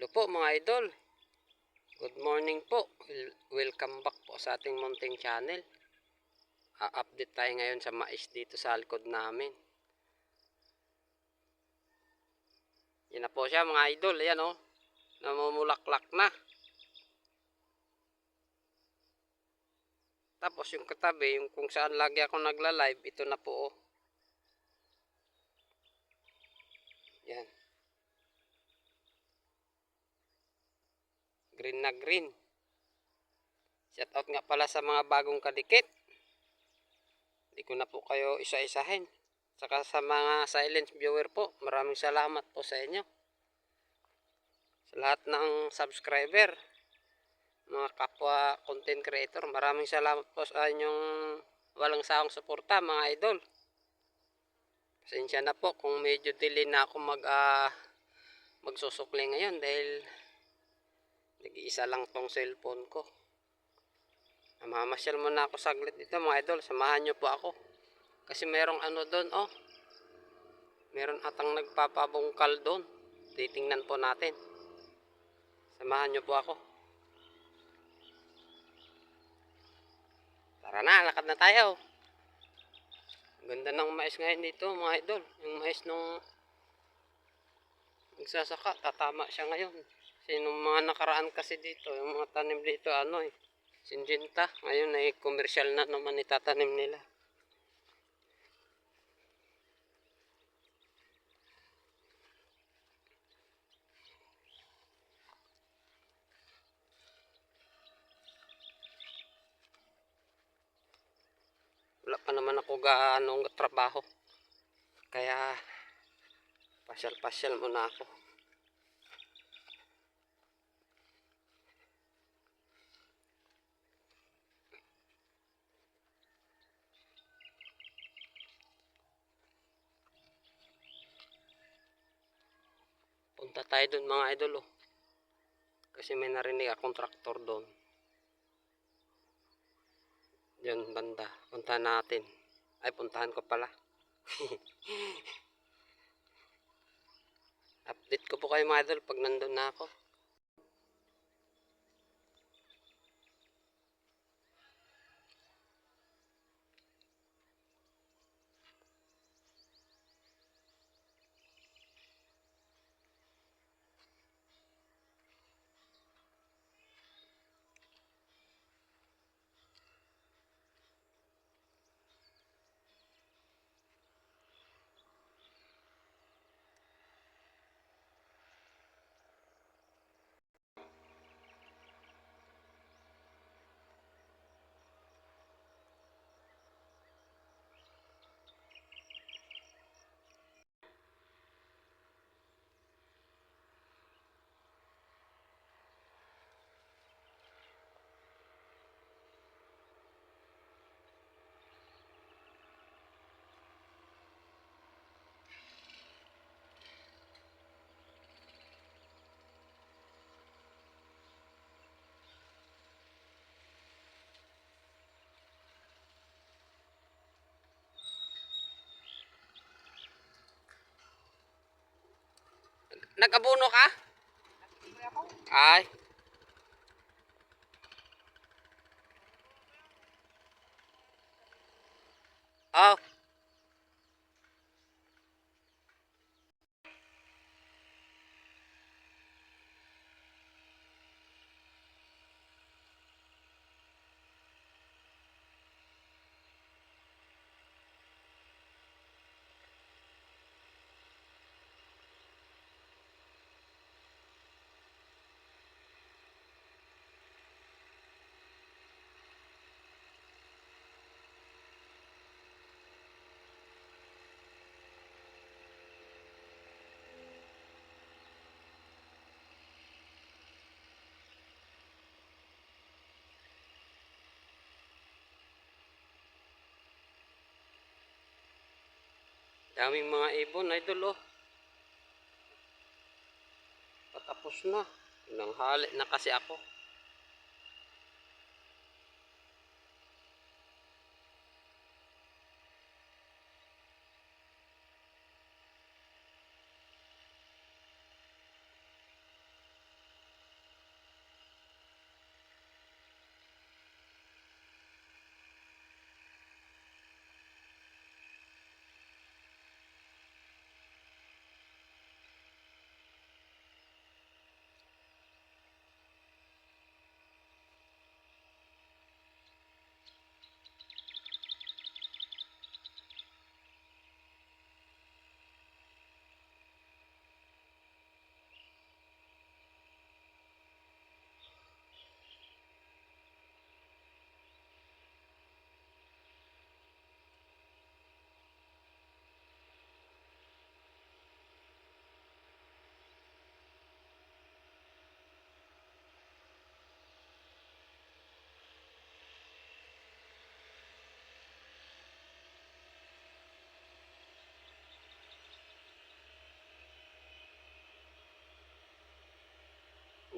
Hello po mga idol. Good morning po. Wel- Welcome back po sa ating mountain channel. A-update tayo ngayon sa mais dito sa likod namin. Yan na po siya mga idol. Ayan o. Namumulaklak na. Tapos yung katabi, yung kung saan lagi ako nagla-live, ito na po oh. Yan. Green na green. Shout out nga pala sa mga bagong kadikit. Hindi ko na po kayo isa-isahin. Saka sa mga silent viewer po, maraming salamat po sa inyo. Sa lahat ng subscriber, mga kapwa content creator, maraming salamat po sa inyong walang sawang suporta mga idol. Pasensya na po kung medyo delay na ako mag ah, magsusukli ngayon dahil nag-iisa lang tong cellphone ko. Namamasyal muna ako saglit dito mga idol. Samahan nyo po ako. Kasi merong ano doon oh. Meron atang nagpapabungkal doon. Titingnan po natin. Samahan nyo po ako. Tara na, lakad na tayo. Ganda ng mais ngayon dito mga idol. Yung mais nung nagsasaka, tatama siya ngayon. Kasi nung mga nakaraan kasi dito, yung mga tanim dito ano eh, sinjinta. Ngayon ay commercial na naman itatanim nila. Wala pa naman ako gaano trabaho. Kaya pasyal-pasyal muna ako. Tayo doon mga idol oh. Kasi may narinig akong traktor doon. Yun banda. Puntahan natin. Ay puntahan ko pala. Update ko po kayo mga idol pag nandun na ako. Nag-abuno ka? Ay. Oh. Daming mga ibon, idol oh. Patapos na. Nanghali na kasi ako.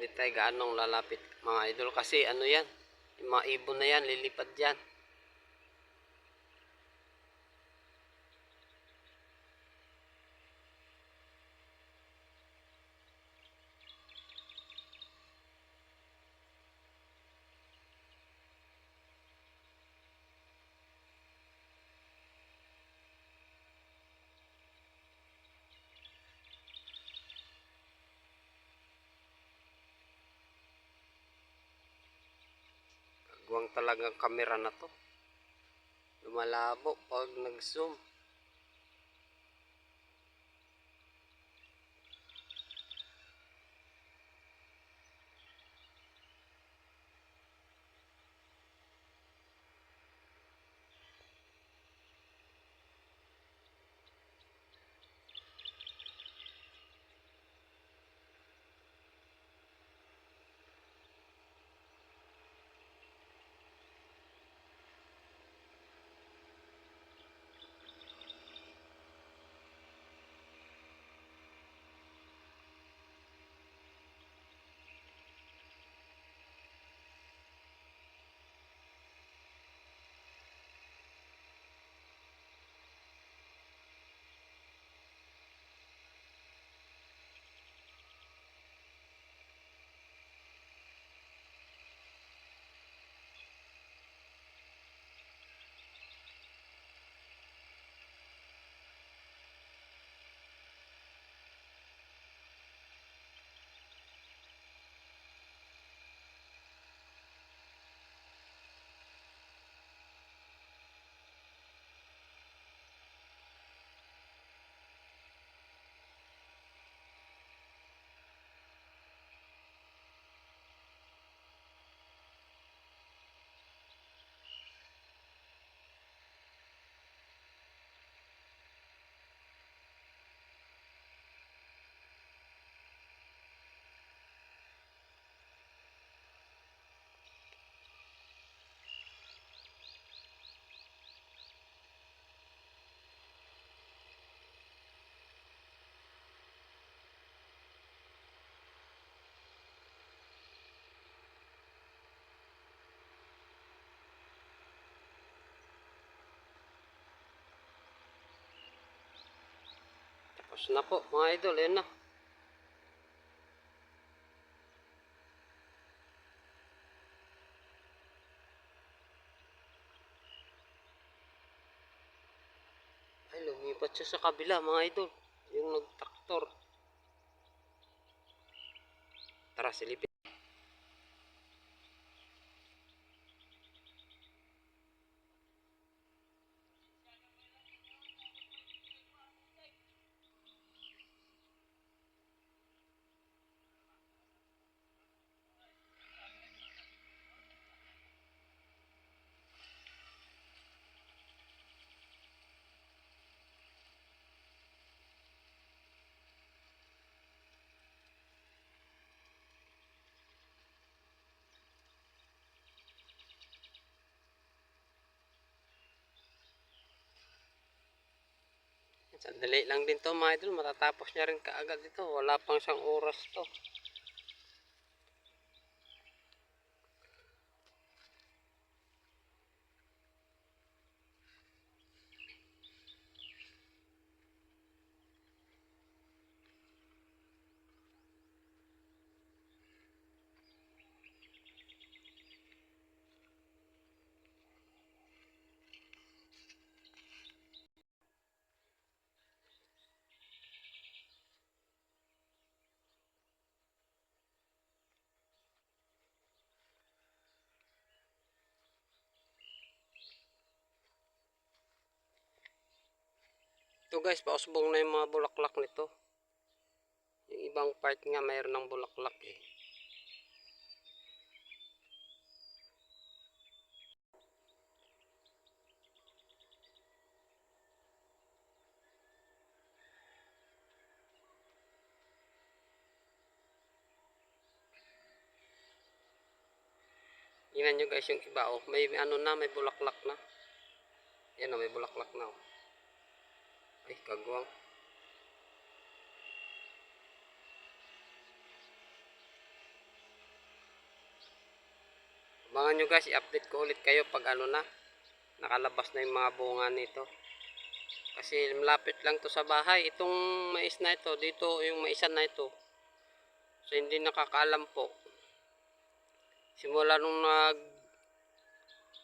Hindi tayo gaanong lalapit mga idol kasi ano yan, yung mga ibon na yan, lilipad yan. Kagwang talagang kamera na to. Lumalabo pag nag-zoom. Tapos na po mga idol, yun na. Ay, lumipat siya sa kabila mga idol. Yung nagtraktor. Tara, silipin. Sandali lang din to mga idol. Matatapos niya rin kaagad ito. Wala pang isang oras to. Ito guys, pausbong na yung mga bulaklak nito. Yung ibang part nga mayroon ng bulaklak eh. Tingnan nyo guys yung iba oh. May ano na, may bulaklak na. Yan oh, may bulaklak na oh eh kagwang. Abangan nyo guys i-update ko ulit kayo pag ano na nakalabas na yung mga bunga nito. Kasi malapit lang to sa bahay. Itong mais na ito dito yung maisan na ito. So hindi nakakaalam po. Simula nung nag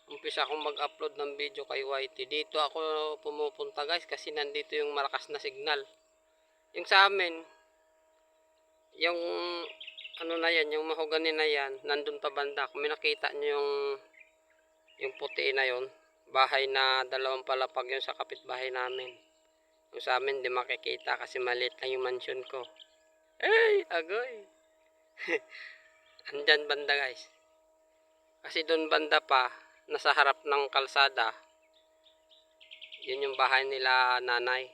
umpisa akong mag-upload ng video kay YT. Dito ako pumupunta guys kasi nandito yung malakas na signal. Yung sa amin, yung ano na yan, yung mahogani na yan, nandun pa banda. Kung nakita nyo yung yung puti na yon bahay na dalawang palapag yun sa kapitbahay namin. Yung sa amin, di makikita kasi maliit lang yung mansion ko. Ay, agoy. Andyan banda guys. Kasi doon banda pa, nasa harap ng kalsada, yun yung bahay nila nanay.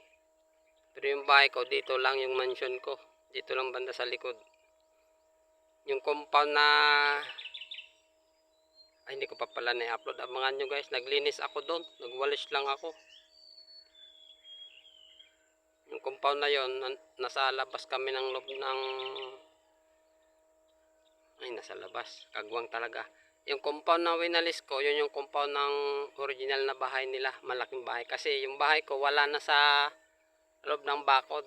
Pero yung bahay ko, dito lang yung mansion ko. Dito lang banda sa likod. Yung compound na... Ay, hindi ko pa pala na-upload. Abangan nyo guys, naglinis ako doon. Nagwalis lang ako. Yung compound na yon nasa labas kami ng loob ng... Ay, nasa labas. Kagwang talaga. Yung compound na winalis ko, yun yung compound ng original na bahay nila. Malaking bahay. Kasi yung bahay ko, wala na sa loob ng bakod.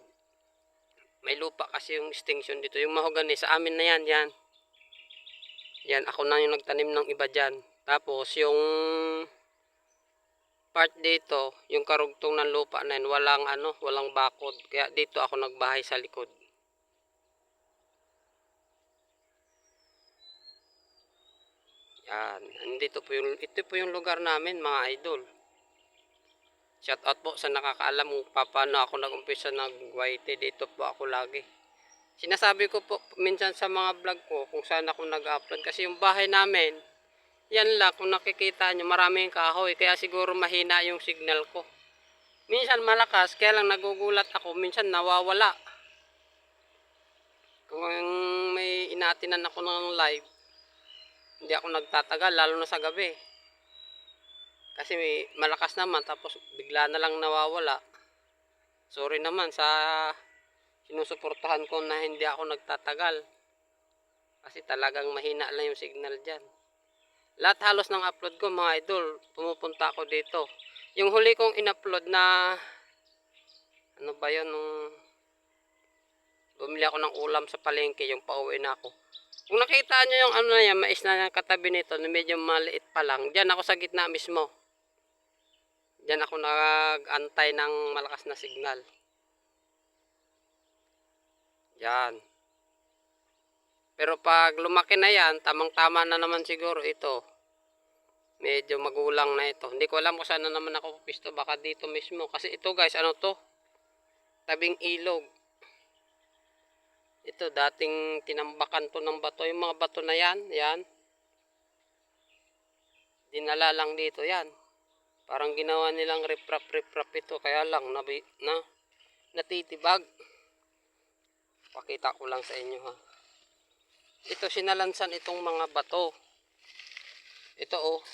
May lupa kasi yung extension dito. Yung mahogani, sa amin na yan, yan. Yan, ako na yung nagtanim ng iba dyan. Tapos, yung part dito, yung karugtong ng lupa na yun, walang ano, walang bakod. Kaya dito ako nagbahay sa likod. Yan. Nandito po yung, ito po yung lugar namin, mga idol. Shout out po sa nakakaalam kung pa- paano ako nag-umpisa nag-YT. Dito po ako lagi. Sinasabi ko po minsan sa mga vlog ko kung saan ako nag-upload. Kasi yung bahay namin, yan lang, kung nakikita nyo, maraming kahoy. Kaya siguro mahina yung signal ko. Minsan malakas, kaya lang nagugulat ako. Minsan nawawala. Kung may inatinan ako ng live, hindi ako nagtatagal, lalo na sa gabi. Kasi may malakas naman, tapos bigla na lang nawawala. Sorry naman sa sinusuportahan ko na hindi ako nagtatagal. Kasi talagang mahina lang yung signal dyan. Lahat halos ng upload ko mga idol, pumupunta ako dito. Yung huli kong in-upload na ano ba yun nung bumili ako ng ulam sa palengke, yung pauwi na ako. Kung nakita nyo yung ano na yan, mais na katabi nito, na medyo maliit pa lang, dyan ako sa gitna mismo. Dyan ako nag-antay ng malakas na signal. Yan. Pero pag lumaki na yan, tamang-tama na naman siguro ito. Medyo magulang na ito. Hindi ko alam kung saan na naman ako pisto. Baka dito mismo. Kasi ito guys, ano to? Tabing ilog. Ito, dating tinambakan to ng bato. Yung mga bato na yan, yan. Dinala lang dito yan. Parang ginawa nilang riprap-riprap ito. Kaya lang, nabi, na, natitibag. Pakita ko lang sa inyo ha. Ito, sinalansan itong mga bato. Ito oh.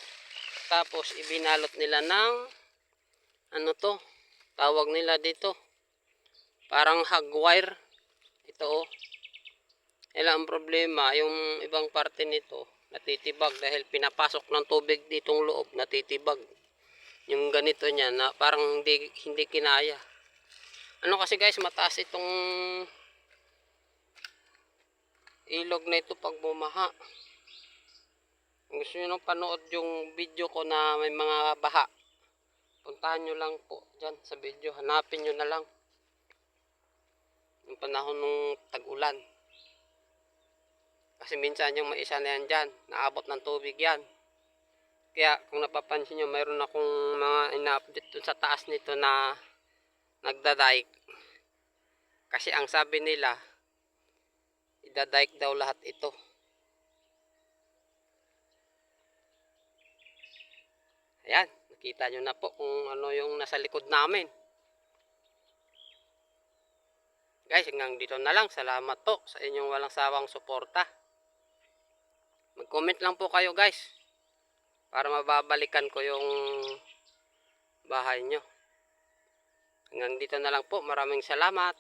Tapos, ibinalot nila ng, ano to, tawag nila dito. Parang hagwire. Ito oh. Ila ang problema, yung ibang parte nito, natitibag dahil pinapasok ng tubig ditong loob, natitibag. Yung ganito niya na parang hindi, hindi kinaya. Ano kasi guys, mataas itong ilog na ito pag bumaha. Gusto nyo nang panood yung video ko na may mga baha, puntahan nyo lang po dyan sa video. Hanapin nyo na lang. Yung panahon ng tag-ulan. Kasi minsan yung maisa na yan dyan, naabot ng tubig yan. Kaya kung napapansin nyo, mayroon akong mga ina-update dun sa taas nito na nagdadike. Kasi ang sabi nila, idadike daw lahat ito. Ayan, nakita nyo na po kung ano yung nasa likod namin. Guys, hanggang dito na lang. Salamat po sa inyong walang sawang suporta. Mag-comment lang po kayo guys. Para mababalikan ko yung bahay nyo. Hanggang dito na lang po. Maraming salamat.